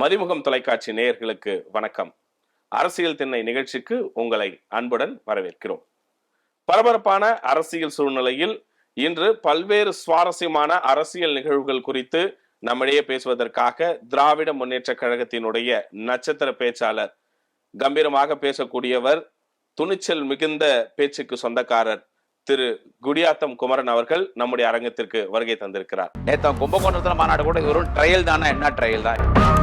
மதிமுகம் தொலைக்காட்சி நேயர்களுக்கு வணக்கம். அரசியல் திண்ணை நிகழ்ச்சிக்கு உங்களை அன்புடன் வரவேற்கிறோம். பரபரப்பான அரசியல் சூழ்நிலையில் இன்று பல்வேறு சுவாரஸ்யமான அரசியல் நிகழ்வுகள் குறித்து நம்மிடையே பேசுவதற்காக திராவிட முன்னேற்ற கழகத்தினுடைய நட்சத்திர பேச்சாளர் கம்பீரமாக பேசக்கூடியவர் துணிச்சல் மிகுந்த பேச்சுக்கு சொந்தக்காரர் திரு குடியாத்தம் குமரன் அவர்கள் நம்முடைய அரங்கத்திற்கு வருகை தந்திருக்கிறார். நேத்து கும்பகோணத்துல மாநாடு கூட இது ட்ரையல் தானே? என்ன ட்ரையல் தான்?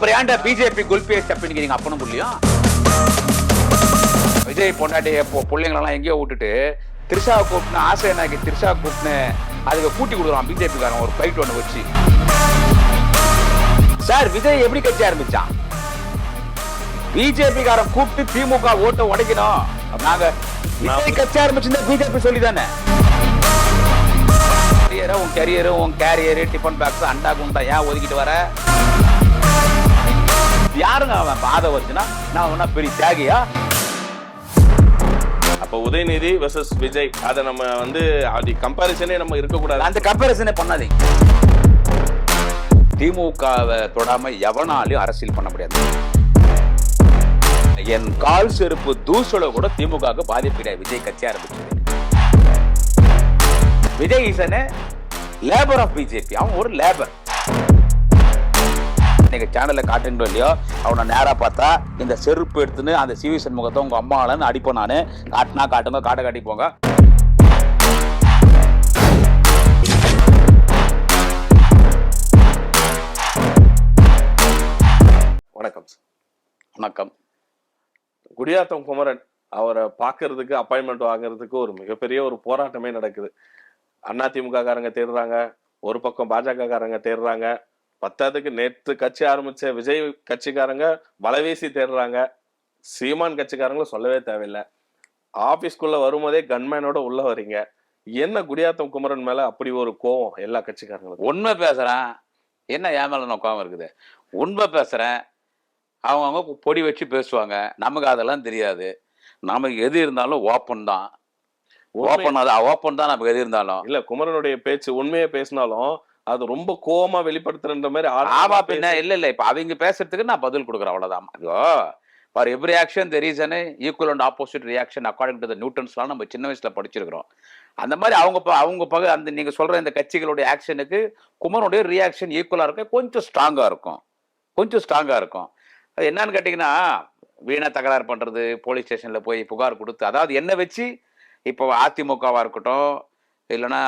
அப்புறம் ஏன்டா பிஜேபி குல்பேஸ் தப்பிக்கிறீங்க அப்பனும் புள்ளியும்? விஜய் பொண்டாட்டி இப்போ பிள்ளைங்களெல்லாம் எங்கேயோ விட்டுட்டு திரிஷாவை கூப்பிட்டு ஆசை நாக்கி திரிஷா கூப்பிட்டு அதுக்கு கூட்டி கொடுக்குறான் பிஜேபிக்காரன் ஒரு ஃபைட் ஒன்று வச்சு. சார் விஜய் எப்படி கட்சி ஆரம்பிச்சான்? பிஜேபிக்காரன் கூப்பிட்டு திமுக ஓட்டை உடைக்கணும். நாங்க விஜய் கட்சி ஆரம்பிச்சிருந்தா பிஜேபி சொல்லி தானே உன் கரியரு உன் கேரியரு டிஃபன் பாக்ஸ் அண்டா குண்டா ஏன் ஒதுக்கிட்டு வர? யாருங்க அவன்? பாதை வச்சுனா நான் ஒன்னா பெரிய தியாகியா? அப்ப உதயநிதி வெர்சஸ் விஜய். அதை நம்ம வந்து அப்படி கம்பாரிசனே நம்ம இருக்கக்கூடாது. அந்த கம்பேரிசனே பண்ணாதீங்க. திமுகவை தொடாம எவனாலையும் அரசியல் பண்ண முடியாது. என் கால் செருப்பு தூசல கூட திமுக பாதிப்பு கிடையாது. விஜய் கட்சி ஆரம்பிச்சது. விஜய் ஈசனே லேபர் ஆஃப் பிஜேபி அவன் ஒரு லேபர் நீங்க சேனல்ல காட்டுங்களோ இல்லையோ அவனை நேரா பார்த்தா இந்த செருப்பு எடுத்துன்னு அந்த சிவி சண்முகத்தை உங்க அம்மாலன்னு அடிப்போம் நானு. காட்டினா காட்டுங்க காட்ட காட்டி போங்க. வணக்கம். வணக்கம். குடியாத்தம் குமரன் அவரை பார்க்கிறதுக்கு அப்பாயின்மெண்ட் வாங்குறதுக்கு ஒரு மிகப்பெரிய ஒரு போராட்டமே நடக்குது. அண்ணா திமுக காரங்க தேடுறாங்க ஒரு பக்கம் பாஜக காரங்க தேடுறாங்க பத்தாவதுக்கு நேற்று கட்சி ஆரம்பிச்ச விஜய் கட்சிக்காரங்க வலைவீசி தேடுறாங்க. சீமான் கட்சிக்காரங்களும் சொல்லவே தேவையில்லை. ஆபீஸ்க்குள்ள வரும்போதே கன்மேனோட உள்ள வர்றீங்க என்ன குடியாத்தம் குமரன் மேல அப்படி ஒரு கோவம் எல்லா கட்சிக்காரங்களுக்கும்? உண்மை பேசுறேன். என்ன ஏன் மேல நோக்காம இருக்குது? உண்மை பேசுறேன். அவங்கவுங்க பொடி வச்சு பேசுவாங்க. நமக்கு அதெல்லாம் தெரியாது. நமக்கு எது இருந்தாலும் ஓப்பன் தான். ஓப்பன் ஓப்பன் தான் நமக்கு எது இருந்தாலும். இல்ல குமரனுடைய பேச்சு உண்மையை பேசினாலும் அது ரொம்ப கோவமா வெளிப்படுத்துற மாதிரி ஆமா பின்ன இல்ல இல்ல இப்ப அவங்க பேசுறதுக்கு நான் பதில் கொடுக்குறேன் அவ்வளவுதான். ஐயோ for every action there is an equal and opposite reaction according to the நியூட்டன்ஸ்லாம் நம்ம சின்ன வயசுல படிச்சிருக்கிறோம். அந்த மாதிரி அவங்க அவங்க பக அந்த நீங்க சொல்ற இந்த கட்சிகளுடைய ஆக்ஷனுக்கு குமரனுடைய ரியாக்ஷன் ஈக்குவலா இருக்கும் கொஞ்சம் ஸ்ட்ராங்கா இருக்கும். கொஞ்சம் ஸ்ட்ராங்கா இருக்கும். அது என்னன்னு கேட்டிங்கன்னா வீணா தகராறு பண்றது போலீஸ் ஸ்டேஷன்ல போய் புகார் கொடுத்து அதாவது என்ன வச்சு இப்போ அதிமுகவா இருக்கட்டும் இல்லைன்னா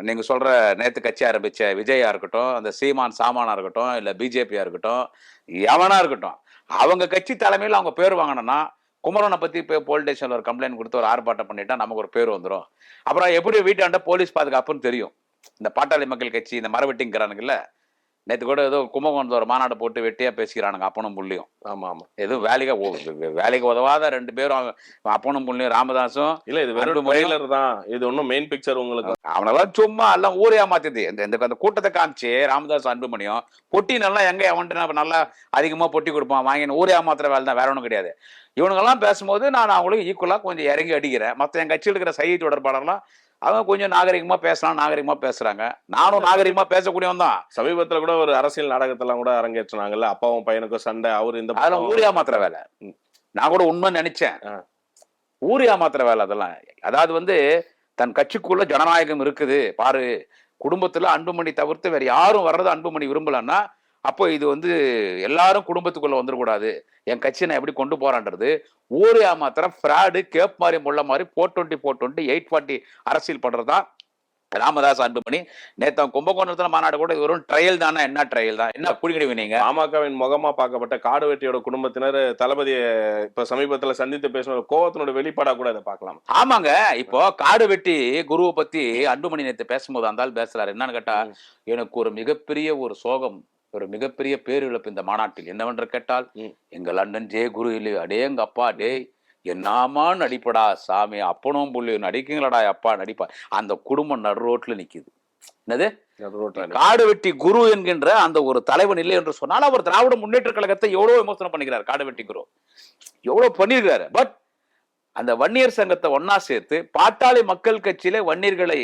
நீங்கள் சொல்கிற நேற்று கட்சி ஆரம்பித்த விஜயாக இருக்கட்டும் அந்த சீமான் சாமானாக இருக்கட்டும் இல்லை பிஜேபியாக இருக்கட்டும் எவனாக இருக்கட்டும் அவங்க கட்சி தலைமையில் அவங்க பேர் வாங்கினோன்னா குமரனை பற்றி இப்போ போலீஸ் ஸ்டேஷனில் ஒரு கம்ப்ளைண்ட் கொடுத்து ஒரு ஆர்ப்பாட்டம் பண்ணிட்டா நமக்கு ஒரு பேர் வந்துடும் அப்புறம் எப்படி வீட்டாண்ட போலீஸ் பாதுகாப்புன்னு தெரியும். இந்த பாட்டாளி மக்கள் கட்சி இந்த மரவெட்டிங்கிறானுங்கல்ல நேத்து கூட ஏதோ கும்பகோணத்துல ஒரு மாநாடு போட்டு வெட்டியா பேசிக்கிறானுங்க அப்பனும் புள்ளியும். ஆமா ஆமா எதுவும் வேலைக்கு வேலைக்கு உதவாத ரெண்டு பேரும் அப்பனும் புள்ளியும் ராமதாசும் இல்ல இது வெறும் ட்ரெய்லர் தான். இது ஒன்றும் மெயின் பிக்சர் உங்களுக்கு. அவனெல்லாம் சும்மா எல்லாம் ஊரே ஏமாத்துது இந்த இந்த அந்த கூட்டத்தை காமிச்சு ராமதாஸ் அன்புமணியும் பொட்டி நல்லா எங்க அவன்ட்டு நல்லா அதிகமா பொட்டி கொடுப்பான் வாங்கி ஊரே ஏமாத்துற வேலை தான் வேற ஒன்றும் கிடையாது. இவனுங்கெல்லாம் பேசும்போது நான் அவங்களுக்கு ஈக்குவலா கொஞ்சம் இறங்கி அடிக்கிறேன். மற்ற என் கட்சியில் இருக்கிற செய்தி தொடர்பாளர்லாம் அவங்க கொஞ்சம் நாகரிகமா பேசலாம் நாகரிகமா பேசுறாங்க. நானும் நாகரிகமா பேசக்கூடியவன் தான். சமீபத்துல கூட ஒரு அரசியல் நாடகத்தெல்லாம் கூட அரங்கேற்றினாங்கல்ல. அப்பாவும் பையனுக்கும் சண்டை அவர் இந்த அதெல்லாம் பக்கம். ஊரே ஏமாத்துற வேலை. நான் கூட உண்மை நினைச்சேன். ஆ. ஊரே ஏமாத்துற வேலை அதெல்லாம். அதாவது வந்து தன் கட்சிக்குள்ள ஜனநாயகம் இருக்குது. பாரு குடும்பத்துல அன்புமணி தவிர்த்து வேற யாரும் வர்றது அன்புமணி விரும்பலன்னா அப்போ இது வந்து எல்லாரும் குடும்பத்துக்குள்ள வந்துடக்கூடாது. என் கட்சியை நான் எப்படி கொண்டு போறான்றது ஊரே ஏமாத்திரம் ஃப்ராடு கேப் மாதிரி முள்ள மாதிரி four twenty four twenty eight forty அரசியல் பண்றதுதான். ராமதாஸ் அன்புமணி அவன் கும்பகோணத்துல மாநாடு கூட வெறும் ட்ரையல் தானே என்ன ட்ரையல் தான்? என்ன குடிக்கிடுவீங்க நீங்க? பாமகவின் முகமா பார்க்கப்பட்ட காடு வெட்டியோட குடும்பத்தினர் தளபதியை இப்ப சமீபத்துல சந்தித்து பேசின கோவத்தினோட வெளிப்பாடா கூட இதை பார்க்கலாம். ஆமாங்க இப்போ காடு வெட்டி குருவை பத்தி அன்புமணி நேத்து பேசும்போது அந்த ஆள் பேசுறாரு. என்னன்னு கேட்டா. எனக்கு ஒரு மிகப்பெரிய ஒரு சோகம். ஒரு மிகப்பெரிய பேரிழப்பு இந்த மாநாட்டில் என்னவென்று கேட்டால் ம். எங்க லண்டன் ஜே குரு இல்லையோ அடே எங்க அப்பா டேய் என்னாமா நடிப்படா சாமி அப்பனும் புள்ளியும் நடிக்குங்களடா அப்பா நடிப்பா. அந்த குடும்பம் நடு ரோட்ல நிக்குது. என்னது? காடு வெட்டி குரு என்கின்ற அந்த ஒரு தலைவன் இல்லை என்று சொன்னால் அவர் திராவிட முன்னேற்ற கழகத்தை எவ்வளவு விமர்சனம் பண்ணிக்கிறார் காடு வெட்டி குரு. எவ்வளவு பண்ணியிருக்காரு பட் அந்த வன்னியர் சங்கத்தை ஒன்னா சேர்த்து பாட்டாளி மக்கள் கட்சியில வன்னியர்களை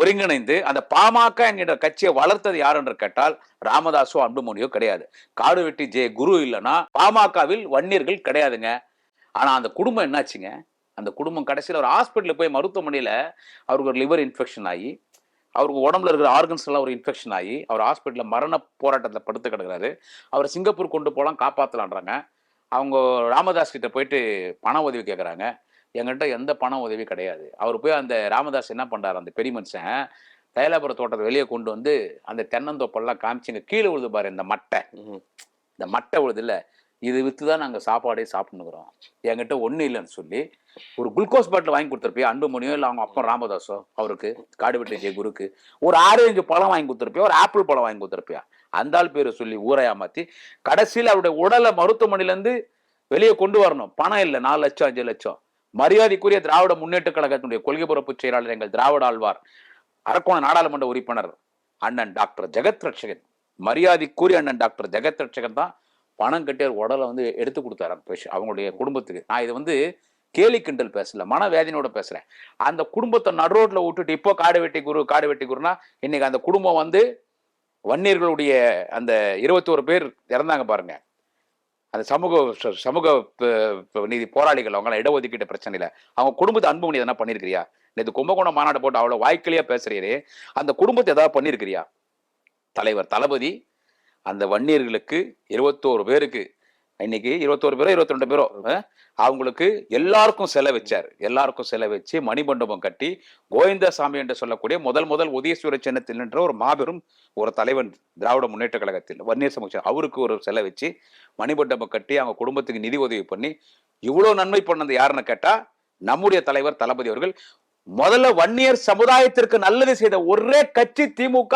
ஒருங்கிணைந்து அந்த பாமக என்கிற கட்சியை வளர்த்தது யார் என்று கேட்டால் ராமதாஸோ அன்புமணியோ கிடையாது. காடு வெட்டி ஜெய குரு இல்லைன்னா பாமகவில் வன்னியர்கள் கிடையாதுங்க. ஆனா அந்த குடும்பம் என்னாச்சுங்க? அந்த குடும்பம் கடைசியில் ஒரு ஹாஸ்பிட்டலில் போய் மருத்துவமனையில் அவருக்கு ஒரு லிவர் இன்ஃபெக்ஷன் ஆகி அவருக்கு உடம்புல இருக்கிற ஆர்கன்ஸ் எல்லாம் ஒரு இன்ஃபெக்ஷன் ஆகி அவர் ஹாஸ்பிட்டலில் மரண போராட்டத்தில் படுத்து கிடக்குறாரு. அவர் சிங்கப்பூர் கொண்டு போகலாம் காப்பாற்றலான்றாங்க அவங்க ராமதாஸ் கிட்ட போயிட்டு பண உதவி கேட்குறாங்க என்கிட்ட எந்த பண உதவி கிடையாது. அவர் போய் அந்த ராமதாஸ் என்ன பண்றாரு அந்த பெரிய மனுஷன் தைலாபுர தோட்டத்தை வெளியே கொண்டு வந்து அந்த தென்னந்தோப்பெல்லாம் காமிச்சுங்க கீழே விழுது பாரு இந்த மட்டை. இந்த மட்டை விழுது இல்ல இது வித்து தான் நாங்கள் சாப்பாடே சாப்பிட்டுக்கிறோம் என்கிட்ட ஒன்றும் இல்லைன்னு சொல்லி ஒரு குளுக்கோஸ் பாட்டில் வாங்கி கொடுத்துருப்பியா அன்புமணியோ இல்லை அவங்க அப்பா ராமதாஸோ அவருக்கு காடுவெட்டி ஜெய குருக்கு ஒரு ஆரஞ்சு பழம் வாங்கி கொடுத்துருப்பியா ஒரு ஆப்பிள் பழம் வாங்கி கொடுத்துருப்பியா அந்த ஆள் பேரை சொல்லி ஊரை ஏமாத்தி கடைசியில் அவருடைய உடலை மருத்துவமனையிலேருந்து வெளியே கொண்டு வரணும். பணம் இல்லை நாலு லட்சம் அஞ்சு லட்சம். மரியாதைக்குரிய திராவிட முன்னேற்ற கழகத்தினுடைய கொள்கை பொறுப்பு செயலாளர் எங்கள் திராவிட ஆழ்வார் அரக்கோண நாடாளுமன்ற உறுப்பினர் அண்ணன் டாக்டர் ஜெகத் ரட்சகன் மரியாதைக்குரிய அண்ணன் டாக்டர் ஜெகத் ரட்சகன் தான் பணம் கட்டியார் உடலை வந்து எடுத்து கொடுத்தாரு அந்த அவங்களுடைய குடும்பத்துக்கு. நான் இது வந்து கேலி கிண்டல் பேசல மனவேதனையோட பேசுறேன். அந்த குடும்பத்தை நடுரோட்ல விட்டுட்டு இப்போ காடு வெட்டி குரு காடு வெட்டி குருனா இன்னைக்கு அந்த குடும்பம் வந்து வன்னியர்களுடைய அந்த இருபத்தோரு பேர் இறந்தாங்க பாருங்க. அந்த சமூக ச- சமூக நீதி போராளிகள் அவங்களாம் இடஒதுக்கீட்டு பிரச்சனையில அவங்க குடும்பத்தை அன்பு நீ எதனா பண்ணியிருக்கிறியா நேற்று கும்பகோணம் மாநாடு போட்டு அவ்வளோ வாய்க்கிலேயே பேசுறீரே அந்த குடும்பத்தை ஏதாவது பண்ணியிருக்கிறியா தலைவர் தளபதி அந்த வன்னியர்களுக்கு இருபத்தோரு பேருக்கு இன்னைக்கு இருபத்தோரு பேரோ இருபத்தி ரெண்டு பேரோ அவங்களுக்கு எல்லாருக்கும் செலவு வச்சார். எல்லாருக்கும் செலவு வச்சு மணிமண்டபம் கட்டி கோவிந்தசாமி என்று சொல்லக்கூடிய முதல் முதல் உதயசூர சின்னத்தில் நின்ற ஒரு மாபெரும் ஒரு தலைவன் திராவிட முன்னேற்ற கழகத்தில் வன்னியர் சமூக அவருக்கு ஒரு செலவு வச்சு மணிமண்டபம் கட்டி அவங்க குடும்பத்துக்கு நிதி உதவி பண்ணி இவ்வளவு நன்மை பண்ணது யாருன்னு கேட்டா நம்முடைய தலைவர் தளபதி அவர்கள். முதல்ல வன்னியர் சமுதாயத்திற்கு நல்லது செய்த ஒரே கட்சி திமுக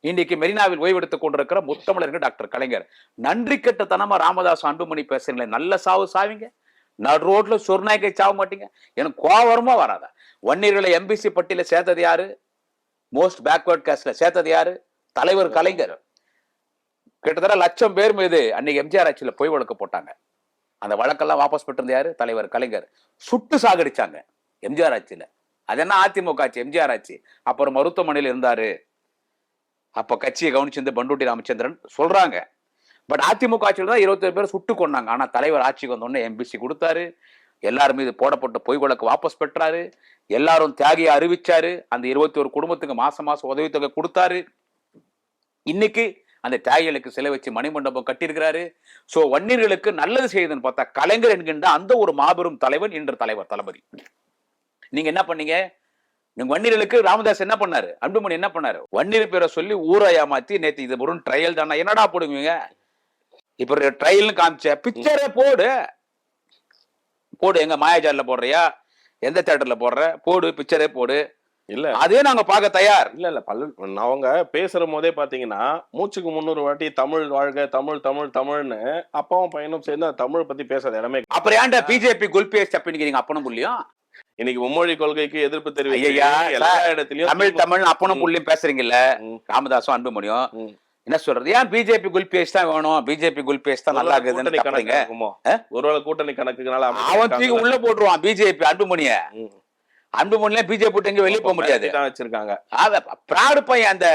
இன்னைக்கு மெரினாவில் ஓய்வெடுத்துக் கொண்டிருக்கிற முத்தமிழர்கள் டாக்டர் கலைஞர். நன்றி கெட்டத்தனமா ராமதாஸ் அன்புமணி பேசுறீங்களே நல்ல சாவு சாவிங்க. நடு ரோட்ல சொர்நாய்க்கை சாவ மாட்டீங்க. எனக்கு கோவரமா வராதா. வன்னியர்களை எம்பிசி பட்டியல சேர்த்தது யாரு? மோஸ்ட் பேக்வர்ட் கேஸ்ட்ல சேர்த்தது யாரு? தலைவர் கலைஞர். கிட்டத்தட்ட லட்சம் பேர் மீது அன்னைக்கு எம்ஜிஆர் ஆட்சியில் பொய் வழக்கு போட்டாங்க. அந்த வழக்கெல்லாம் வாபஸ் பெற்றிருந்த யாரு? தலைவர் கலைஞர். சுட்டு சாகடிச்சாங்க எம்ஜிஆர் ஆட்சியில். அது என்ன அதிமுக ஆட்சி எம்ஜிஆர் ஆட்சி. அப்புறம் மருத்துவமனையில் இருந்தாரு. அப்போ கட்சியை கவனிச்சிருந்த பண்டூட்டி ராமச்சந்திரன் சொல்றாங்க. பட் அதிமுக ஆட்சியில் தான் இருபத்தி பேர் சுட்டு கொண்டாங்க ஆனால் தலைவர் ஆட்சிக்கு வந்தோடனே எம்பிசி கொடுத்தாரு. எல்லாரும் மீது போடப்பட்ட பொய் வழக்கு வாபஸ் பெற்றாரு. எல்லாரும் தியாகியை அறிவிச்சாரு. அந்த இருபத்தி ஒரு குடும்பத்துக்கு மாசம் மாசம் உதவித்தொகை கொடுத்தாரு. இன்னைக்கு அந்த தியாகிகளுக்கு சிலை வச்சு மணிமண்டபம் கட்டியிருக்கிறாரு. ஸோ வன்னியர்களுக்கு நல்லது செய்யுதுன்னு பார்த்தா கலைஞர் என்கின்ற அந்த ஒரு மாபெரும் தலைவன் இன்று தலைவர் தளபதி. நீங்க என்ன பண்ணீங்க? வன்னியர்களுக்கு ராமதாஸ் என்ன பண்ணாரு? அன்புமணி என்ன பண்ணாரு? வன்னியர் பேரை சொல்லி ஊரை ஏமாத்தி நேத்து இது ஒரு ட்ரையல் தானே? என்னடா போடுவீங்க? இப்ப ட்ரையல்னு காமிச்ச பிக்சரே போடு. போடு. எங்க மாயாஜாலில போடுறியா? எந்த தேட்டர்ல போடுற? போடு. பிக்சரே போடு. இல்ல. அதே நாங்க பார்க்க தயார். இல்ல இல்ல. பல்லு அவங்க பேசுற போதே பாத்தீங்கன்னா மூச்சுக்கு முன்னூறு வாட்டி தமிழ் வாழ்க தமிழ் தமிழ் தமிழ்னு அப்பாவும் பையனும் சேர்ந்து தமிழ் பத்தி பேசாத இடமே. அப்புறம் ஏன்டா பிஜேபி குல்பேஸ் தப்பினிக்கிறீங்க அப்பனும் புள்ளியும்? இன்னைக்கு மும்மொழி கொள்கைக்கு எதிர்ப்பு தெரிவிக்க எல்லா இடத்துலயும் தமிழ் தமிழ் அப்பனும் புள்ளியும் பேசுறீங்கல்ல. ராமதாசும் அன்புமணியும். என்ன சொல்றது? ஏன் பிஜேபி குல்பேஸ் தான் வேணும்? பிஜேபி குல்பேஸ் தான் நல்லா இருக்குதுன்னு இருக்குமோ? ஒருவேளை கூட்டணி கணக்குனால அவன் தூக்கி உள்ள போட்டுருவான் பிஜேபி அன்புமணிய. அன்புமணில பிஜேபி விட்டு எங்க வெளியே போக முடியாது. வச்சிருக்காங்க. பிராடு பையன் அந்த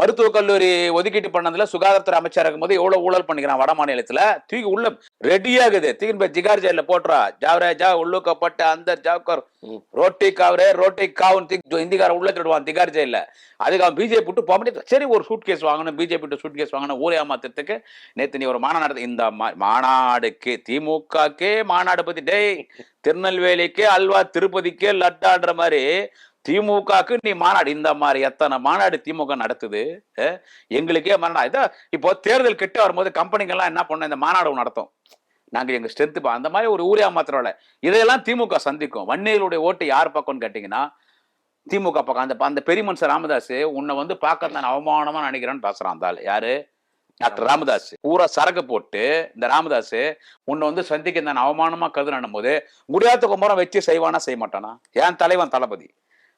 மருத்துவக் கல்லூரி ஒதுக்கீட்டு பண்ணதுல சுகாதாரத்துறை அமைச்சர் இருக்கும்போது எவ்வளவு ஊழல் பண்ணிக்கிறான் வட மாநிலத்துல? தூக்கி உள்ள ரெடியாகுது. திகின் பை ஜிகார் ஜெயில போட்டுறா. ஜாவரே ஜா உள்ளுக்கப்பட்ட அந்த ஜாக்கர் ரோட்டி காவரே ரோட்டி காவுன். திக் இந்திக்கார உள்ள திருடுவான் திகார் ஜெயில அதுக்கு அவன் பிஜேபி விட்டு போக முடியாது. சரி ஒரு சூட் கேஸ் வாங்கணும். பிஜேபி விட்டு சூட் கேஸ் வாங்கணும் ஊரே ஏமாத்துறதுக்கு நேற்று நீ ஒரு மாநாடு நடத்த- இந்த மா- மாநாடுக்கு திமுகக்கே மாநாடு பத்தி டேய் திருநெல்வேலிக்கு அல்வா திருப்பதிக்கே லட்டான்ற மாதிரி திமுகக்கு நீ மாநாடு. இந்த மாதிரி எத்தனை மாநாடு திமுக நடத்துது எங்களுக்கே மாநாடு இதான் இப்போ தேர்தல் கிட்ட வரும்போது கம்பெனிகள்லாம் என்ன பண்ண இந்த மாநாடு நடத்தும். நாங்க எங்க ஸ்ட்ரென்த்து அந்த மாதிரி ஒரு ஊரியா மாத்திரம்ல இதையெல்லாம் திமுக சந்திக்கும். வன்னியர்களுடைய ஓட்டு யார் பக்கம்னு கேட்டிங்கன்னா திமுக பக்கம். அந்த அந்த பெரிய மனுஷன் ராமதாஸ் உன்னை வந்து பார்க்க தான் அவமானமா நினைக்கிறேன்னு பேசுறான் அந்த யாரு? டாக்டர் ராமதாஸ் பூரா சரக்கு போட்டு இந்த ராமதாஸ் உன்னை வந்து சந்திக்க நான் அவமானமா கருதுனும் போது முடியாத கும்பரம் வச்சு செய்வானா செய்ய மாட்டானா? என் தலைவன் தளபதி?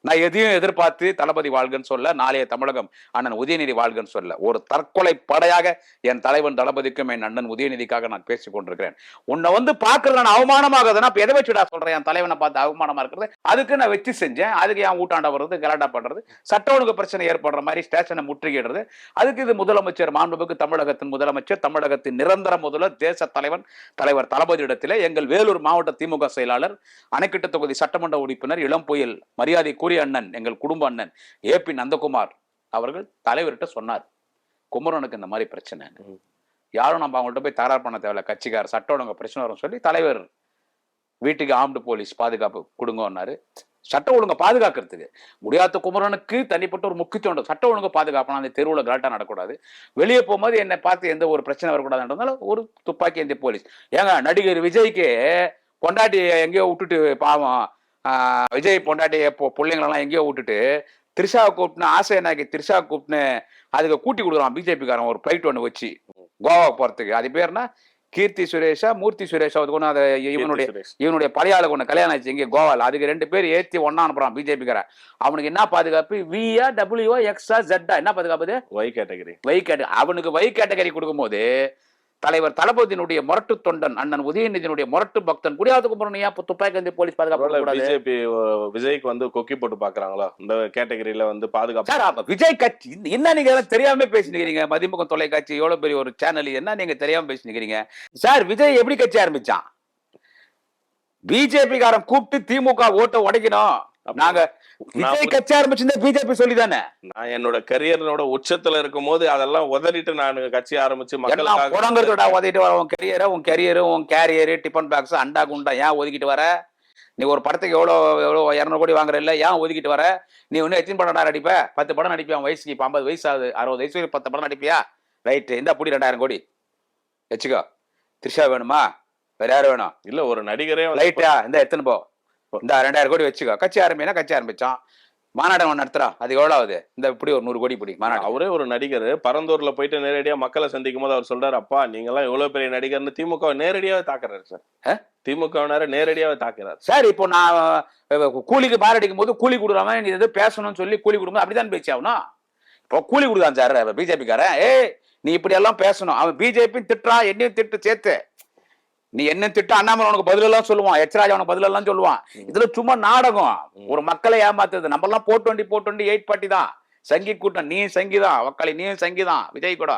நான் எதையும் எதிர்பார்த்து தளபதி வாழ்கன்னு சொல்ல நாளைய தமிழகம் அண்ணன் உதயநிதி வாழ்கன்னு சொல்ல ஒரு தற்கொலை படையாக என் தலைவன் தளபதிக்கும் என் அண்ணன் உதயநிதிக்காக நான் பேசிக் கொண்டிருக்கிறேன். உன்னை வந்து பாக்குறது நான் அவமானமாகுதுன்னா இப்போ எதை வச்சுடா சொல்றேன்? என் தலைவனை பார்த்து அவமானமா இருக்கிறது? அதுக்கு நான் வச்சு செஞ்சேன். அதுக்கு என் ஊட்டாண்ட வர்றது கலாட்டா பண்றது சட்ட ஒழுங்கு பிரச்சனை ஏற்படுற மாதிரி ஸ்டேஷனை முற்றுகிடுறது அதுக்கு இது முதலமைச்சர் மாண்புக்கு தமிழகத்தின் முதலமைச்சர் தமிழகத்தின் நிரந்தர முதல்வர் தேச தலைவன் தலைவர் தளபதி இடத்திலே எங்கள் வேலூர் மாவட்ட திமுக செயலாளர் அணைக்கட்டு தொகுதி சட்டமன்ற உறுப்பினர் இளம் புயல் மரியாதை கூறிய அண்ணன் எங்கள் குடும்ப அண்ணன் ஏ பி நந்தகுமார் அவர்கள் தலைவர்கிட்ட சொன்னார் குமரனுக்கு இந்த மாதிரி பிரச்சனை. யாரும் நம்ம அவங்கள்ட்ட போய் தகராறு பண்ண தேவையில்ல. கட்சிக்கார சட்ட ஒழுங்கு பிரச்சனை வரும் சொல்லி தலைவர் வீட்டுக்கு ஆம்டு போலீஸ் பாதுகாப்பு கொடுங்கன்னாரு சட்ட ஒழுங்கை பாதுகாக்கிறதுக்கு. முடியாத குமரனுக்கு தனிப்பட்ட ஒரு முக்கியத்துவம் உண்டு. சட்ட ஒழுங்கு பாதுகாப்பணும் அந்த தெருவில் கலாட்டா நடக்கூடாது வெளியே போகும்போது என்னை பார்த்து எந்த ஒரு பிரச்சனை வரக்கூடாதுன்றதுனால ஒரு துப்பாக்கி ஏந்திய போலீஸ். ஏங்க நடிகர் விஜய்க்கு பொண்டாட்டி எங்கேயோ விட்டுட்டு பாவம். விஜய் பொண்டாட்டி பொ- பிள்ளைங்களெல்லாம் எங்கேயோ விட்டுட்டு த்ரிஷாவை கூப்பிட்டுன்னு ஆசை என்னாக்கி த்ரிஷாவை கூப்பிட்டுன்னு அதுக்கு கூட்டி கொடுக்குறான் பிஜேபிக்காரன் ஒரு ஃப்ளைட் ஒன்று வச்சு கோவா போகிறதுக்கு அது பேர்னா கீர்த்தி சுரேஷா மூர்த்தி சுரேஷா அது ஒன்று அதை இவனுடைய. இவனுடைய பழைய ஆளுக்கு ஒன்று கல்யாணம் ஆச்சு இங்கே கோவால. அதுக்கு ரெண்டு பேர் ஏற்றி ஒன்னா அனுப்புறான் பிஜேபிக்காரன். அவனுக்கு என்ன பாதுகாப்பு? விஆ டபிள்யூ எக்ஸா ஜெட்டா என்ன பாதுகாப்பு ஒய் கேட்டகரி வை கேட்டு அவனுக்கு வை கேட்டகரி கொடுக்கும்போது தலைவர் தளபதியினுடைய முரட்டு தொண்டன் அண்ணன் உதயநிதியினுடைய முரட்டு பக்தன். குடியாத குமரன் ஏன் துப்பாக்கி வந்து போலீஸ் பாதுகாப்பு பிஜேபி விஜய்க்கு வந்து கொக்கி போட்டு பாக்குறாங்களா? இந்த கேட்டகரியில வந்து பாதுகாப்பு சார் அப்ப விஜய் கட்சி என்ன நீங்க எல்லாம் தெரியாம பேசினுக்கிறீங்க? மதிமுகம் தொலைக்காட்சி எவ்வளவு பெரிய ஒரு சேனல் என்ன நீங்க தெரியாம பேசினுக்கிறீங்க? சார் விஜய் எப்படி கட்சி ஆரம்பிச்சான்? பிஜேபி காரன் கூப்பிட்டு திமுக ஓட்ட உடைக்கணும். நாங்க விஜய் கட்சி ஆரம்பிச்சிருந்தா பிஜேபி சொல்லிதானே? நான் என்னோட கரியரோட உச்சத்துல இருக்கும் போது அதெல்லாம் உதறிட்டு நான் கட்சி ஆரம்பிச்சு மக்களுக்காக புடங்கிறதோட ஒதுக்கிட்டு வர உன் கெரியரை உன் கெரியரு உன் கேரியரு டிஃபன் பாக்ஸ் அண்டா குண்டா ஏன் ஒதுக்கிட்டு வர? நீ ஒரு படத்துக்கு எவ்வளோ எவ்வளோ இரநூறு கோடி வாங்குற இல்ல ஏன் ஒதுக்கிட்டு வர? நீ ஒன்றும் எத்தனை படம் நடிப்ப? பத்து படம் நடிப்பியா? உன் வயசுக்கு இப்போ ஐம்பது வயசு ஆகுது. அறுபது வயசு பத்து படம் நடிப்பியா? ரைட்டு இந்த புடி ரெண்டாயிரம் கோடி. வச்சுக்கோ. த்ரிஷா வேணுமா? வேற யார் வேணும்? இல்ல ஒரு நடிகரே லைட்டா இந்த எத்தனை போ. இந்த ரெண்டாயிரம் கோடி வச்சுக்கோ. கட்சி ஆரம்பினா கட்சி ஆரம்பிச்சான். மாநாடு ஒன்று நடத்துறான் அது எவ்வளோ ஆகுது? இந்த இப்படி ஒரு நூறு கோடி பிடி மாநாடு. அவரே ஒரு நடிகர். பரந்தூர்ல போயிட்டு நேரடியா மக்களை சந்திக்கும் போது அவர் சொல்றாரு அப்பா நீங்க எல்லாம் எவ்வளவு பெரிய நடிகர்னு திமுக நேரடியாவே தாக்குறாரு சார். ஆ? திமுக நேரடியாவே தாக்குறாரு. சார் இப்போ நான் கூலிக்கு பார் அடிக்கும் போது கூலி கொடுக்குறாம நீ எது பேசணும்னு சொல்லி கூலி கொடுங்க அப்படிதான் பேச்சு ஆகணும் இப்போ கூலி கொடுதான் சார் பிஜேபிக்காரன். ஏய் நீ இப்படி எல்லாம் பேசணும். அவன் பிஜேபி திட்டுறான் என்னையும் திட்டு சேர்த்து. நீ என்ன திட்டு அண்ணாமலை உனக்கு பதில் எல்லாம் சொல்லுவான் எச்ராஜ் அவனுக்கு பதில் எல்லாம் சொல்லுவான். இதுல சும்மா நாடகம். ஒரு மக்களை ஏமாத்துறது. நம்ம எல்லாம் போட்டு வண்டி போட்டு வண்டி எயிட் பார்ட்டி தான். சங்கி கூட்டம் நீ சங்கிதான் வக்காளி நீ சங்கிதான் விஜய் கூட.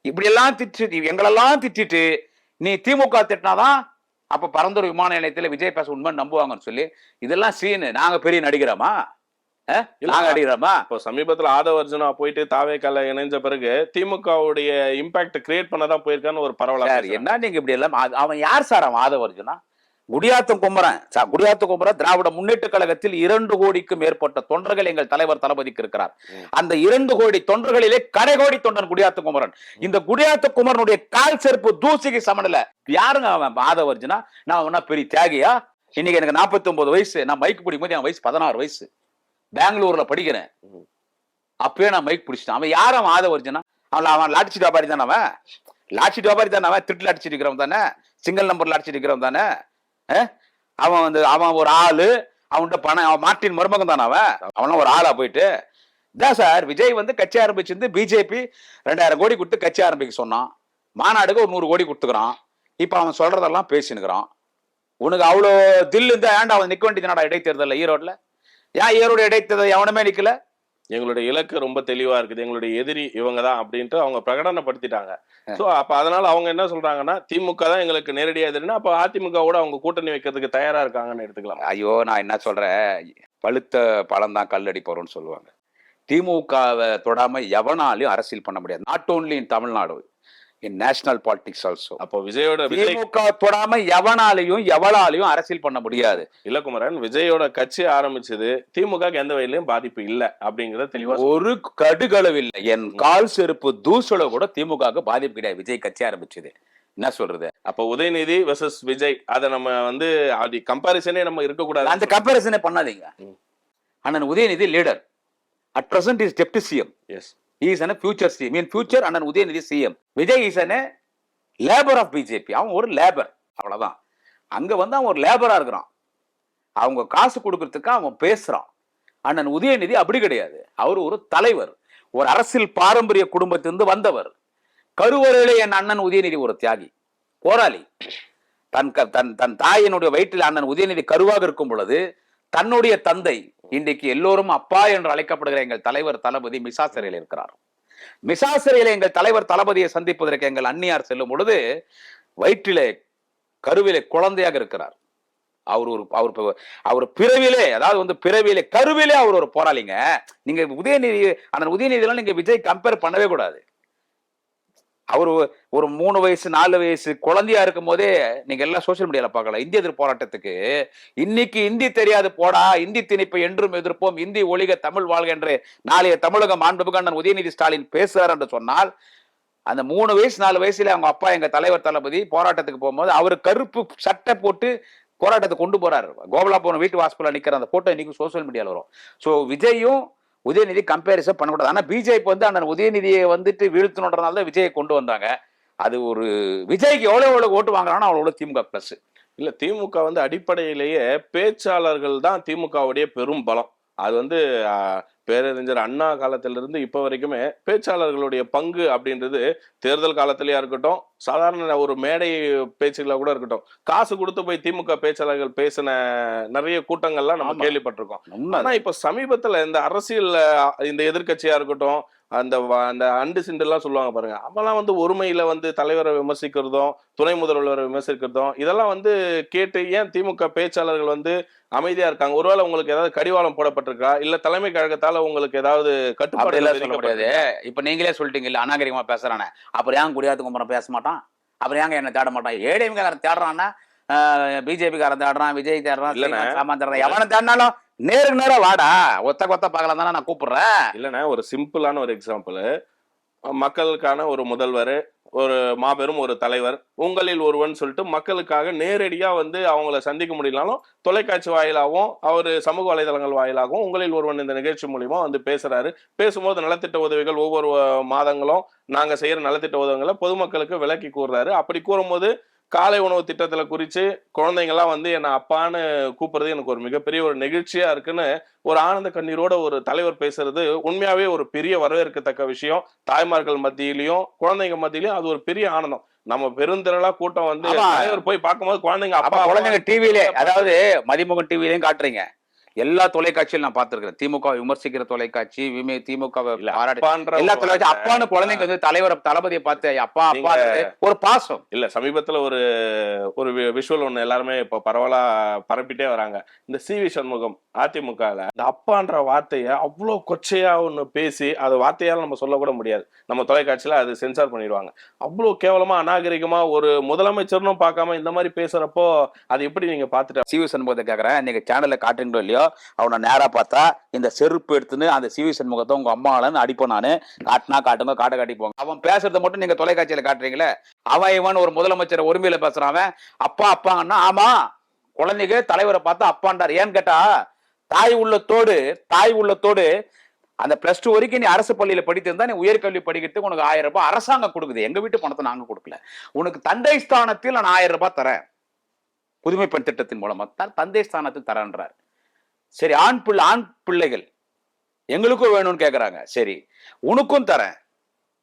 இப்படி எல்லாம் திட்டு எங்களெல்லாம் திட்டிட்டு நீ திமுக திட்டினாதான் அப்ப பரந்தூர் விமான நிலையத்துல விஜய் பேச உண்மை நம்புவாங்கன்னு சொல்லி இதெல்லாம் சீனு நாங்க பெரிய நடிக்கிறோமா? நாங்க நடிக்கிறோமா இப்போ சமீபத்துல ஆதவ அர்ஜுனா போயிட்டு தாவே கல இணைஞ்ச பிறகு திமுகவுடைய இம்பாக்ட் கிரியேட் பண்ணதான் போயிருக்கான்னு ஒரு சார் பேசுறாங்க. என்ன நீங்க இப்படி எல்லாம்? அவன் யார் சார் அவன் ஆதவர்ஜுனா குடியாத்தம் குமரன். சார் குடியாத்த குமரன் திராவிட முன்னேற்ற கழகத்தில் இரண்டு கோடிக்கும் மேற்பட்ட தொண்டர்கள் எங்கள் தலைவர் தளபதிக்கு இருக்கிறார். அந்த இரண்டு கோடி தொண்டர்களிலே கடைகோடி தொண்டன் குடியாத்த குமரன். இந்த குடியாத்த குமரனுடைய கால் செருப்பு தூசிக்கு சமனில் யாருங்க அவன் ஆதவர்ஜுனா நான் அவனா பெரிய தியாகியா இன்னைக்கு எனக்கு 49 வயசு. நான் மைக் பிடிக்கும் போது என் வயசு பதினாறு வயசு. பெங்களூர்ல படிக்கிறேன். அப்பயே நான் மைக் பிடிச்சிட்டேன். அவன் யார் அவன் ஆதவர்ஜுனா அவன் அவன் லாட்சி வியாபாரி தானே அவன்? லாட்சி வியாபாரி தானே அவன்? திருட்டில் அடிச்சிட்டு இருக்கிறவன் தானே? சிங்கிள் நம்பர்ல அடிச்சிட்டு இருக்கிறவன் தானே? அவன் வந்து அவன் ஒரு ஆளு. அவன்கிட்ட பணம் அவன் மார்ட்டின் மருமகன் தானே அவன்? அவனும் ஒரு ஆளா போயிட்டு இதான் சார் விஜய் வந்து கட்சி ஆரம்பிச்சிருந்து பிஜேபி ரெண்டாயிரம் கோடி கொடுத்து கட்சி ஆரம்பிக்க சொன்னான். மாநாடுக்கு ஒரு நூறு கோடி கொடுத்துக்கிறான். இப்போ அவன் சொல்றதெல்லாம் பேசினுக்கிறான். உனக்கு அவ்வளோ தில் இருந்தா ஏன்டா அவன் நிக்க வேண்டியதுனாடா இடைத்தேர்தலில்? ஈரோட்ல? ஏன் ஈரோடு இடைத்தேர்தல் எவனுமே நிக்கல? எங்களுடைய இலக்கு ரொம்ப தெளிவா இருக்குது. எங்களுடைய எதிரி இவங்க தான் அப்படின்ட்டு அவங்க பிரகடனப்படுத்திட்டாங்க. சோ அப்ப அதனால அவங்க என்ன சொல்றாங்கன்னா திமுக தான் எங்களுக்கு நேரடியா எதிரினா அப்ப அதிமுகவோட அவங்க கூட்டணி வைக்கிறதுக்கு தயாரா இருக்காங்கன்னு எடுத்துக்கலாம். ஐயோ நான் என்ன சொல்றேன்? பழுத்த பழம் தான் கல்லடி போறோம்னு சொல்லுவாங்க. திமுகவை தொடாம எவனாலையும் அரசியல் பண்ண முடியாது. Not only in Tamil Nadu in national politics also அப்போ விஜயோட விஜய் திமுக தொடாம எவனாலையும் எவளாலையும் அரசியல் பண்ண முடியாது. இலக்குமரன் விஜயோட கட்சி ஆரம்பிச்சது திமுக எந்த வகையிலும் பாதிப்பு இல்ல அப்படிங்கறத தெளிவா ஒரு கடுகளவு இல்லை என் கால் செருப்பு தூசல கூட திமுகவுக்கு பாதிப்பு கிடையாது. விஜய் கட்சி ஆரம்பிச்சது. என்ன சொல்றது? அப்ப உதயநிதி வெர்சஸ் விஜய் அத நம்ம வந்து அது கம்பாரிசனே நம்ம இருக்கக்கூடாது அந்த கம்பேரிசனே பண்ணாதீங்க. அண்ணன் Udhayanidhi leader at present is deputy CM yes is an future CM mean future அண்ணன் Udhayanidhi CM Vijay is an labour of BJP அவன் ஒரு லேபர் அவ்வளோதான் அங்கே வந்து அவன் ஒரு லேபராக இருக்கிறான். அவங்க காசு கொடுக்கறதுக்கு அவன் பேசுகிறான் அண்ணன் உதயநிதி அப்படி கிடையாது. அவர் ஒரு தலைவர். ஒரு அரசியல் பாரம்பரிய குடும்பத்திலிருந்து வந்தவர். கருவறையிலே என் அண்ணன் உதயநிதி ஒரு தியாகி. போராளி. தன் க- தன் தன் தாயினுடைய வயிற்றில் அண்ணன் உதயநிதி கருவாக இருக்கும் பொழுது தன்னுடைய தந்தை இன்றைக்கு எல்லோரும் அப்பா என்று அழைக்கப்படுகிற எங்கள் தலைவர் தளபதி மிசா சிறையில் இருக்கிறார். மிசா சிறையில எங்கள் தலைவர் தளபதியை சந்திப்பதற்கு எங்கள் அன்னியார் செல்லும் பொழுது வயிற்றிலே கருவிலே குழந்தையாக இருக்கிறார். அவர் ஒரு அவர் அவர் பிறவிலே அதாவது வந்து பிறவிலே கருவிலே அவர் ஒரு போராளிங்க. நீங்க உதயநிதி அந்த உதயநிதியெல்லாம் நீங்க விஜய் கம்பேர் பண்ணவே கூடாது. அவர் ஒரு மூணு வயசு நாலு வயசு குழந்தையா இருக்கும் போதே நீங்க எல்லாம் சோசியல் மீடியால பார்க்கலாம். இந்திய எதிர்ப்பு போராட்டத்துக்கு இன்னைக்கு இந்தி தெரியாது போடா இந்தி திணிப்பை என்றும் எதிர்ப்போம். இந்தி ஒழிக தமிழ் வாழ்க என்று நாளைய தமிழக மாண்புகண்ணன் உதயநிதி ஸ்டாலின் பேசுறார் என்று சொன்னால் அந்த மூணு வயசு நாலு வயசுல அவங்க அப்பா எங்க தலைவர் தளபதி போராட்டத்துக்கு போகும்போது அவர் கருப்பு சட்டை போட்டு போராட்டத்தை கொண்டு போறாரு. கோபாலாபுரம் வீட்டு வாசல்ல நிக்கிற அந்த போட்டோ இன்னைக்கு சோசியல் மீடியால வரும். ஸோ விஜயும் உதயநிதி கம்பேரிசன் பண்ணக்கூடாது. ஆனால் பிஜேபி வந்து அண்ணன் உதயநிதியை வந்துட்டு வீழ்த்தணுன்றனால தான் விஜயை கொண்டு வந்தாங்க. அது ஒரு விஜய்க்கு எவ்வளோ எவ்வளோ ஓட்டு வாங்குறானோ அவ்வளோ திமுக ப்ளஸ் இல்லை திமுக வந்து அடிப்படையிலேயே பேச்சாளர்கள் தான் திமுகவுடைய பெரும் பலம். அது வந்து பேரறிஞர் அண்ணா காலத்திலிருந்து இப்ப வரைக்குமே பேச்சாளர்களுடைய பங்கு அப்படின்றது தேர்தல் காலத்திலயா இருக்கட்டும் சாதாரண ஒரு மேடை பேச்சுகளா கூட இருக்கட்டும். காசு கொடுத்து போய் திமுக பேச்சாளர்கள் பேசின நிறைய கூட்டங்கள்லாம் நம்ம. கேள்விப்பட்டிருக்கோம். உண்மை. ஆனா இப்ப சமீபத்துல இந்த அரசியல் இந்த எதிர்க்கட்சியா இருக்கட்டும் அந்த அந்த அண்டு சிண்டு எல்லாம் சொல்லுவாங்க பாருங்க. அப்பெல்லாம் வந்து ஒருமையில வந்து தலைவரை விமர்சிக்கிறதும் துணை முதல்வரை விமர்சிக்கிறதும் இதெல்லாம் வந்து கேட்டு ஏன் திமுக பேச்சாளர்கள் வந்து அமைதியா இருக்காங்க? ஒருவேளை உங்களுக்கு ஏதாவது கடிவாளம் போடப்பட்டிருக்கா? இல்ல தலைமை கழகத்தால உங்களுக்கு ஏதாவது அப்படி எல்லாம் சொல்ல கட்டுப்பாடு முடியாது. இப்ப நீங்களே சொல்லிட்டீங்க இல்ல அநாகரிகமா பேசுறானே. அப்புறம் ஏன் குடியாத்து கும்பரம் பேச மாட்டான்? அப்புறம் ஏங்க என்ன தேட மாட்டான்? ஏடிஎம்காரன் தேடுறான்னா பிஜேபி காரன் தேடுறான் விஜய் தேடுறான் தேடுறான். எவனை தேடினாலும் நேருக்கு நேரா வாடா. ஒத்த கொத்த பார்க்கலாம் தானே நான் கூப்பிடுறேன். இல்லைண்ணா ஒரு சிம்பிளான ஒரு எக்ஸாம்பிள் மக்களுக்கான ஒரு முதல்வர் ஒரு மாபெரும் ஒரு தலைவர் உங்களில் ஒருவன் சொல்லிட்டு மக்களுக்காக நேரடியாக வந்து அவங்கள சந்திக்க முடியலனாலும் தொலைக்காட்சி வாயிலாகவும் அவர் சமூக வலைதளங்கள் வாயிலாகவும் உங்களில் ஒருவன் இந்த நிகழ்ச்சி மூலிமா வந்து பேசுறாரு. பேசும்போது நலத்திட்ட உதவிகள் ஒவ்வொரு மாதங்களும் நாங்கள் செய்கிற நலத்திட்ட உதவிகளை பொதுமக்களுக்கு விளக்கி கூறுறாரு. அப்படி கூறும்போது காலை உணவு திட்டத்துல குறிச்சு குழந்தைங்கலாம் வந்து என்ன அப்பான்னு கூப்பிடுறது எனக்கு ஒரு மிகப்பெரிய ஒரு நிகழ்ச்சியா இருக்குன்னு ஒரு ஆனந்த கண்ணீரோட ஒரு தலைவர் பேசுறது உண்மையாவே ஒரு பெரிய வரவேற்கத்தக்க விஷயம். தாய்மார்கள் மத்தியிலயும் குழந்தைங்க மத்தியிலயும் அது ஒரு பெரிய ஆனந்தம். நம்ம பெருந்திரளா கூட்டம் வந்து போய் பார்க்கும்போது குழந்தைங்க அப்ப அப்பா குழந்தைங்க டிவிலே அதாவது மதிமுகம் டிவிலையும் காட்டுறீங்க. எல்லா தொலைக்காட்சியிலும் நான் பார்த்திருக்கிறேன். திமுக விமர்சிக்கிற தொலைக்காட்சி விமே- திமுக எல்லா தொலைக்காட்சி. அப்பான்னு குழந்தைங்க வந்து தலைவர் தளபதியை பார்த்து அப்பா அப்பா ஒரு பாசம். இல்ல சமீபத்துல ஒரு ஒரு விஷுவல் ஒண்ணு எல்லாருமே இப்ப பரவலா பரப்பிட்டே வராங்க. இந்த சி வி சண்முகம் அதிமுகவில் இந்த அப்பான்ற வார்த்தையை அவ்வளோ கொச்சையாக ஒன்று பேசி அது வார்த்தையால் நம்ம சொல்லக்கூட முடியாது. நம்ம தொலைக்காட்சியில் அது சென்சார் பண்ணிடுவாங்க. அவ்வளோ கேவலமாக அநாகரிகமாக ஒரு முதலமைச்சர்னும் பார்க்காம இந்த மாதிரி பேசுகிறப்போ அது எப்படி நீங்கள் பார்த்துட்டு? சிவி சண்முகத்தை கேட்குறேன் நீங்கள் சேனலில் காட்டுறீங்களோ இல்லையோ அவனை நேராக பார்த்தா இந்த செருப்பு எடுத்துன்னு அந்த சிவி சண்முகத்தை உங்கள் அம்மாலன்னு அடிப்போம் நான். காட்டினா காட்டுங்க காட்ட காட்டிப்போங்க அவன் பேசுறதை மட்டும் நீங்கள் தொலைக்காட்சியில் காட்டுறீங்களே அவன் இவன் ஒரு முதலமைச்சர் உரிமையில் பேசுறான் அவன். அப்பா அப்பாங்கன்னா ஆமாம் குழந்தைக்கு தலைவரை பார்த்தா அப்பான்றார். ஏன்னு கேட்டா தாய் உள்ளத்தோடு தாய் உள்ளத்தோடு அந்த பிளஸ் டூ வரைக்கும் நீ அரசு பள்ளியில படித்திருந்தா நீ உயர்கல்வி படிக்கிறதுக்கு உனக்கு ஆயிரம் ரூபாய் அரசாங்கம் கொடுக்குது. எங்க வீட்டு பணத்தை நாங்க கொடுக்கல. உனக்கு தந்தை ஸ்தானத்தில் நான் ஆயிரம் ரூபாய் தரேன். புதுமை பெண் திட்டத்தின் மூலமா தான் தந்தை ஸ்தானத்தில் தரேன்றார். சரி ஆண் பிள்ளை ஆண் பிள்ளைகள் எங்களுக்கும் வேணும்னு கேட்குறாங்க சரி உனக்கும் தரேன்.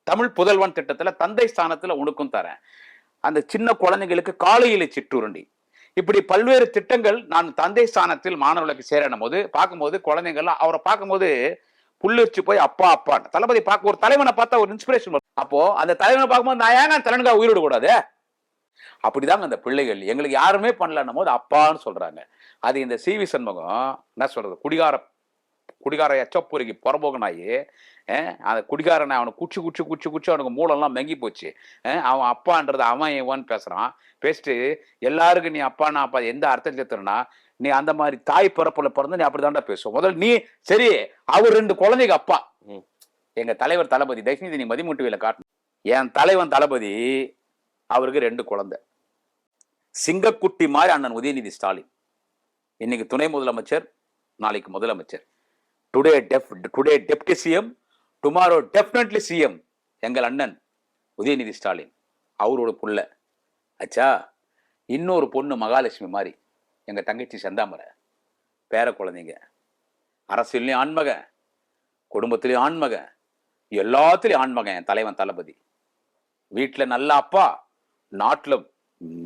தமிழ் புதல்வன் திட்டத்துல தந்தை ஸ்தானத்துல உனக்கும் தரேன். அந்த சின்ன குழந்தைங்களுக்கு காலையில சிற்றுருண்டி. இப்படி பல்வேறு திட்டங்கள் நான் தந்தை ஸ்தானத்தில் மாணவர்களுக்கு சேரணும் போது பார்க்கும்போது குழந்தைங்கள்லாம் அவரை பார்க்கும்போது புள்ளிச்சு போய் அப்பா அப்பான்னு. தளபதி பார்க்க ஒரு தலைவனை பார்த்தா ஒரு இன்ஸ்பிரேஷன் வரும். அப்போ அந்த தலைவனை பார்க்கும்போது நான் ஏங்க தலைவனுக்காக உயிரிட கூடாது? அப்படிதாங்க அந்த பிள்ளைகள். எங்களுக்கு யாருமே பண்ணலன்னும் போது அப்பான்னு சொல்றாங்க. அது இந்த சிவி சண்முகம் என்ன சொல்றது? குடிகார குடிகார எச்சப்பூரிக்கு புறம்போகனாயி அந்த குடிகாரனை அவனை குச்சி குச்சி குச்சி குச்சி அவனுக்கு மூலம்லாம் மெங்கி போச்சு. அவன் அப்பான்றது அவன் இவன் பேசுறான். பேசிட்டு எல்லாருக்கும் நீ அப்பான்னா அப்பா எந்த அர்த்தம் சேர்த்துனா நீ அந்த மாதிரி தாய் பிறப்புல பிறந்து நீ அப்படிதான்டா பேசுவோம் முதல்ல நீ சரி அவர் ரெண்டு குழந்தைங்க அப்பா. எங்க தலைவர் தளபதி தயவுசெய்து நீ மதிமுட்டுவில காட்டணும் என் தலைவன் தளபதி அவருக்கு ரெண்டு குழந்தை. சிங்கக்குட்டி மாதிரி அண்ணன் உதயநிதி ஸ்டாலின். இன்னைக்கு துணை முதலமைச்சர் நாளைக்கு முதலமைச்சர். Today def today deputy CM tomorrow definitely CM எங்கள் அண்ணன் உதயநிதி ஸ்டாலின் அவரோட புள்ள. அச்சா இன்னொரு பொண்ணு மகாலட்சுமி மாதிரி எங்க தங்கச்சி செந்தாமரை பேர குழந்தைங்க. அரசியல்லையும் ஆண்மகன் குடும்பத்திலையும் ஆண்மகன் எல்லாத்துலயும் ஆண்மகன் என் தலைவன் தளபதி. வீட்டுல நல்ல அப்பா நாட்டுல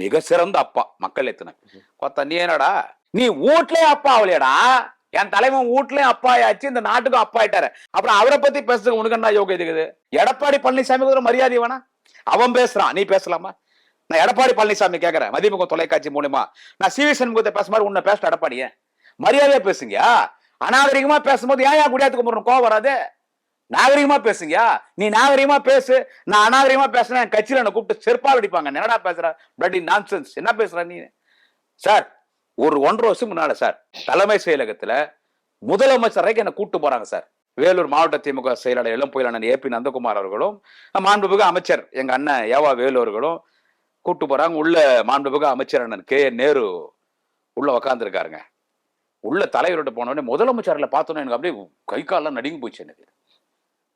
மிக சிறந்த அப்பா மக்கள் எத்தனை. கொத்த நீ என்னடா? நீ வீட்லயும் அப்பா அவளையடா என் தலைவன் வீட்லயும் அப்பா ஆச்சு இந்த நாட்டுக்கும் அப்பா ஆயிட்டாரு அப்புறம் அவரை பத்தி பேசுறதுக்கு உனக்கு என்ன யோகம் இருக்குது? எடப்பாடி பழனிசாமி ஒரு மரியாதை வேணா அவன் பேசுறான். நீ பேசலாமா? நான் எடப்பாடி பழனிசாமி கேட்கறேன் மதிமுக தொலைக்காட்சி மூலியமா. நான் சிவி சண்முகத்தை பேச மாதிரி உன்னை பேச எடப்பாடிய. மரியாதையா பேசுங்க அநாகரிகமா பேசும்போது ஏன் ஏன் குடியாத்துக்கு கும்பிடணும் கோவம் வராது? நாகரிகமா பேசுங்க நீ நாகரிகமா பேசு. நான் அநாகரிகமா பேசுறேன். என் கட்சியில என்ன கூப்பிட்டு செருப்பா அடிப்பாங்க. என்னடா பேசுற? பிளடி நான்சென்ஸ் என்ன பேசுற நீ? சார் ஒரு ஒன்றரை வருஷம் முன்னால சார் தலைமை செயலகத்துல முதலமைச்சர் வரைக்கும் என்ன கூட்டு போறாங்க சார். வேலூர் மாவட்ட திமுக செயலாளர் இளம் புயலாளர் ஏ பி நந்தகுமார் அவர்களும் மாண்புமிகு அமைச்சர் எங்க அண்ணன் ஏவா வேலு அவர்களும் கூட்டு போறாங்க. உள்ள மாண்புமிகு அமைச்சர் அண்ணன் கே நேரு உள்ள உக்காந்துருக்காருங்க. உள்ள தலைவர்கிட்ட போனோடனே முதலமைச்சரில் பார்த்தோன்னே எனக்கு அப்படியே கை காலெல்லாம் நடுங்கி போச்சு எனக்கு.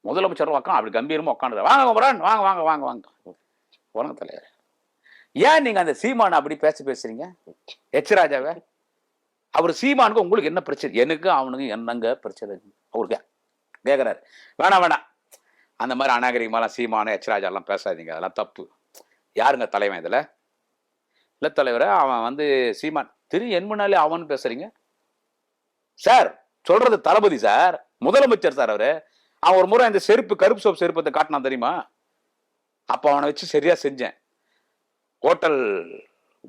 முதலமைச்சர் உட்காந்து அப்படி கம்பீரமாக உட்காந்துருக்காரு வாங்க வாங்க வாங்க வாங்க வாங்க வாங்க. தலைவர். ஏன் நீங்க அந்த சீமான அப்படி பேச பேசுறீங்க? எச் ராஜாவை அவர் சீமானுக்கு உங்களுக்கு என்ன பிரச்சனை? எனக்கு அவனுக்கு என்னங்க பிரச்சனை? அவருக்கு கேட்குறாரு வேணாம் வேணாம். அந்த மாதிரி அநாகரிகமாலாம் சீமான எச் ராஜாலாம் பேசாதீங்க. அதெல்லாம் தப்பு. யாருங்க தலைவன் இதில்? இல்லை தலைவரை அவன் வந்து சீமான். திரு என் முன்னாலே அவன் பேசுறீங்க? சார் சொல்றது தளபதி சார். முதலமைச்சர் சார் அவரு. அவன் ஒரு முறை இந்த செருப்பு கருப்பு சோப்பு செருப்பத்தை காட்டினான் தெரியுமா? அப்போ அவனை வச்சு சரியா செஞ்சேன். ஹோட்டல்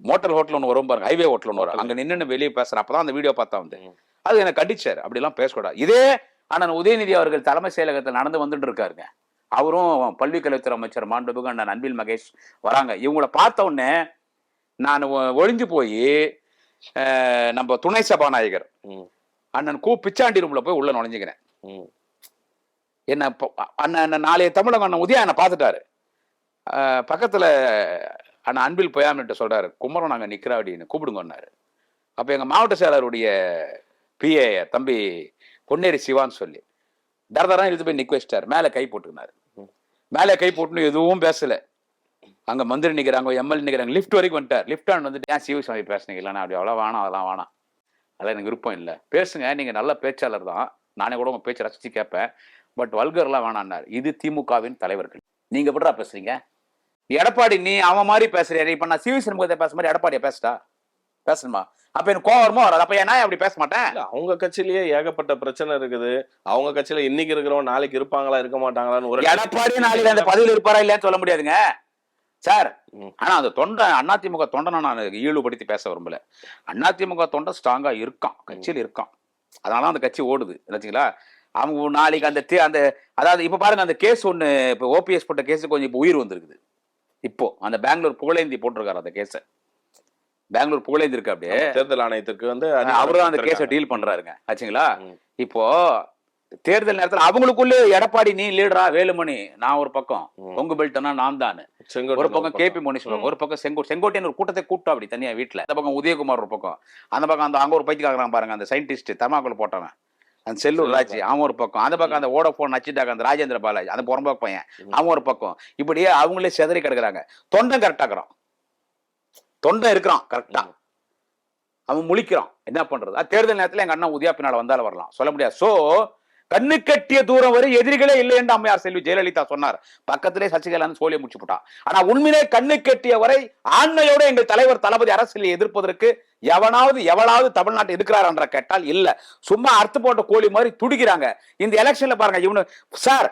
மோட்டல் ஹோட்டல் ஒன்று வரும் பாருங்க ஹைவே ஹோட்டல் ஒன்று வரும். அங்க நின்னு வெளியே பேசுறேன். அப்பதான் அந்த வீடியோ பார்த்தா வந்து. அது எனக்கு கண்டிச்சார் அப்படிலாம் பேசக்கூடாது. இதே அண்ணன் உதயநிதி அவர்கள் தலைமை செயலகத்தில் நடந்து வந்துட்டு இருக்காருங்க. அவரும் பள்ளிக்கல்வித்துறை அமைச்சர் மாண்புமிகு அண்ணன் அன்பில் மகேஷ் வராங்க. இவங்கள பார்த்த உடனே நான் ஒ- ஒளிஞ்சு போய் நம்ம துணை சபாநாயகர் அண்ணன் கு பிச்சாண்டி ரூம்ல போய் உள்ள நுழைஞ்சுக்கிறேன் என்ன அண்ணன் நாளைய தமிழக அண்ணன் உதயா என்னை பார்த்துட்டாரு. பக்கத்துல அண்ணன் அன்பில் பொயாமிட்ட சொல்றாரு குமரன் நாங்க நிக்கிறா அப்படின்னு கூப்பிடுங்கன்னாரு அப்ப எங்க மாவட்ட செயலருடைய பிஏ தம்பி பொன்னேரி சிவான்னு சொல்லி தரதரம் இழுத்து போய் நிக்க வச்சிட்டாரு. மேல கை போட்டுக்கினாரு. மேல கை போட்டுன்னு எதுவும் பேசல. அங்க மந்திரி நிக்கிறாங்க எம்எல்ஏ நிக்கிறாங்க லிஃப்ட் வரைக்கும் வந்துட்டார். லிஃப்ட் ஆன் வந்து ஏன் சிவி சாமி பேசுனீங்க? இல்லைன்னா அப்படி அவ்வளோ வேணாம் அதெல்லாம் வேணாம். அதெல்லாம் எனக்கு விருப்பம் இல்லை. பேசுங்க நீங்க நல்ல பேச்சாளர் தான். நானே கூட உங்க பேச்சை ரசிச்சு கேட்பேன். பட் வல்கர்லாம் வேணான்னாரு இது திமுகவின் தலைவர்கள். நீங்க எப்படிடா பேசுறீங்க? எடப்பாடி நீ அவன் மாதிரி பேசுறியா? இப்ப நான் சிவி சண்முகத்தை பேச மாதிரி எடப்பாடியை பேசுடா? பேசணுமா? அப்ப எனக்கு கோவம் வருமோ வராது? அப்ப ஏன்னா அப்படி பேச மாட்டேன்? அவங்க கட்சியிலேயே ஏகப்பட்ட பிரச்சனை இருக்குது. அவங்க கட்சியில இன்னைக்கு இருக்கிறவங்க நாளைக்கு இருப்பாங்களா இருக்க மாட்டாங்களான்னு ஒரு எடப்பாடி நாளைக்கு அந்த பதவியில் இருப்பாரா இல்லையான்னு சொல்ல முடியாதுங்க. சார். ஆனா அந்த தொண்டை அதிமுக தொண்டனை நான் ஈடுபடுத்தி பேச விரும்பல. அதிமுக தொண்டை ஸ்ட்ராங்கா இருக்கான் கட்சியில் இருக்கான். அதனால அந்த கட்சி ஓடுது வச்சுங்களா அவங்க நாளைக்கு அந்த அந்த அதாவது இப்ப பாருங்க அந்த கேஸ் ஒண்ணு இப்ப ஓபிஎஸ் போட்ட கேஸ் கொஞ்சம் இப்போ உயிர் வந்திருக்குது. இப்போ அந்த பெங்களூர் புகழேந்தி போட்டிருக்காரு அந்த கேஸ. பெங்களூர் புகழேந்தி இருக்கு அப்படியே. தேர்தல் ஆணையத்துக்கு வந்து அவரு தான் அந்த கேஸை. டீல் பண்றாருங்க. ஆச்சுங்களா. இப்போ தேர்தல் நேரத்துல அவங்களுக்குள்ள எடப்பாடி நீ லீடரா வேலுமணி நான் ஒரு பக்கம். ம். கொங்கு பெல்ட்னா நான் தான் ஒரு பக்கம் கேபி முனிஸ்வரன். ஒரு பக்கம் செங்கோ செங்கோட்டையன் ஒரு கூட்டத்தை கூட்டம் அப்படி தனியா வீட்டுல அந்த பக்கம் உதயகுமார் ஒரு பக்கம். அந்த பக்கம் அந்த அங்க ஒரு பைத்தியக்காரன் பாருங்க அந்த சயின்டிஸ்ட் தர்மாக்குள்ள போட்டவன். அந்த செல்லூர் ராஜி அவன் ஒரு பக்கம். அந்த பக்கம் அந்த ஓடோபோன் நச்சிட்டாக்க அந்த ராஜேந்திர பாலாஜி அந்த புறம்போக்கு பையன். அவன் ஒரு பக்கம். இப்படியே அவங்களே செதறி கிடக்குறாங்க. தொண்டை கரெக்டாக்குறான் தொண்டை இருக்கிறான். கரெக்டா. அவன் முழிக்கிறான். என்ன பண்றது? தேர்தல் நேரத்துல எங்க அண்ணன் உதயா பின்னால வந்தாலும் வரலாம். சொல்ல முடியாது. சோ கண்ணு கட்டிய தூரம் வரை எதிரிகளே இல்லை என்று அம்மையார் செல்வி ஜெயலலிதா சொன்னார். பக்கத்திலே சசிகலான்னு சோழிய முடிச்சு போட்டான் ஆனா உண்மையிலே கண்ணு கட்டிய வரை ஆண்மையோட எங்கள் தலைவர் தளபதி அரசியலை எதிர்ப்பதற்கு எவனாவது எவளாவது தமிழ்நாட்டை இருக்கிறார் என்ற கேட்டால் இல்ல. சும்மா அர்த்த போட்ட கோழி மாதிரி துடிக்கிறாங்க. இந்த எலெக்ஷன்ல பாருங்க இவனு சார்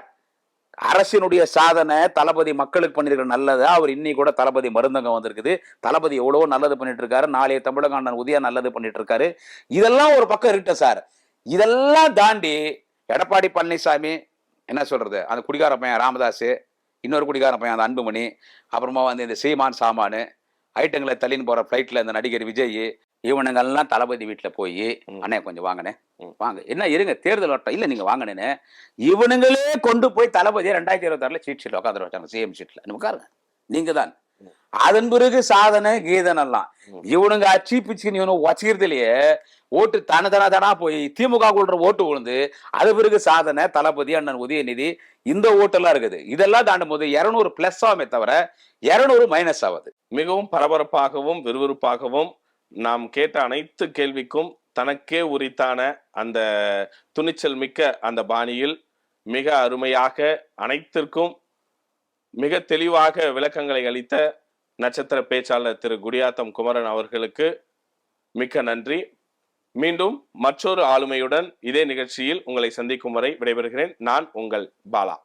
அரசினுடைய சாதனை தளபதி மக்களுக்கு பண்ணிருக்கிற நல்லது. அவர் இன்னி கூட தளபதி மருந்தகம் வந்திருக்குது. தளபதி எவ்வளவோ நல்லது பண்ணிட்டு இருக்காரு நாளைய தமிழக அண்ணன் உதயா நல்லது பண்ணிட்டு இருக்காரு இதெல்லாம் ஒரு பக்கம் இருக்கட்டும் சார். இதெல்லாம் தாண்டி எடப்பாடி பழனிசாமி என்ன சொல்றது? அந்த குடிகார பையன் ராமதாஸ் இன்னொரு குடிகார பையன் அந்த அன்புமணி அப்புறமா வந்து இந்த சீமான் சாமானு ஐட்டங்களை தள்ளின்னு போற ஃப்ளைட்ல இந்த நடிகர் விஜய் இவனுங்கெல்லாம் தளபதி வீட்டில் போய். அண்ணே கொஞ்சம் வாங்கண்ணே. ம். வாங்க. என்ன இருங்க தேர்தல் வட்டம். இல்ல நீங்க வாங்கினேன்னு இவனுங்களே கொண்டு போய் தளபதியை ரெண்டாயிரத்தி இருபத்தாறுல சீட் ஷீட்ல உட்காந்து வச்சாங்க சிஎம் சீட்ல உட்காருங்க நீங்க தான் அதன் பிறகு சாதனை கீதன் எல்லாம். இவனுங்க அச்சி பிச்சுன்னு இவனு வச்சுக்கிறதுலயே ஓட்டு தன தன தனா போய் திமுக கொள்ற ஓட்டு விழுந்து அது பிறகு சாதனை தளபதி அண்ணன் உதயநிதி இந்த ஓட்டெல்லாம் இருக்குது. இதெல்லாம் தாண்டும் போது இருநூறு பிளஸ் ஆகுமே தவிர இருநூறு மைனஸ் ஆகுது. மிகவும் பரபரப்பாகவும் விறுவிறுப்பாகவும் நாம் கேட்ட அனைத்து கேள்விக்கும் தனக்கே உரித்தான அந்த துணிச்சல் மிக்க அந்த பாணியில் மிக அருமையாக அனைத்திற்கும் மிக தெளிவாக விளக்கங்களை அளித்த நட்சத்திர பேச்சாளர் திரு குடியாத்தம் குமரன் அவர்களுக்கு மிக்க நன்றி. மீண்டும் மற்றொரு ஆளுமையுடன் இதே நிகழ்ச்சியில் உங்களை சந்திக்கும் வரை விடைபெறுகிறேன். நான் உங்கள் பாலா.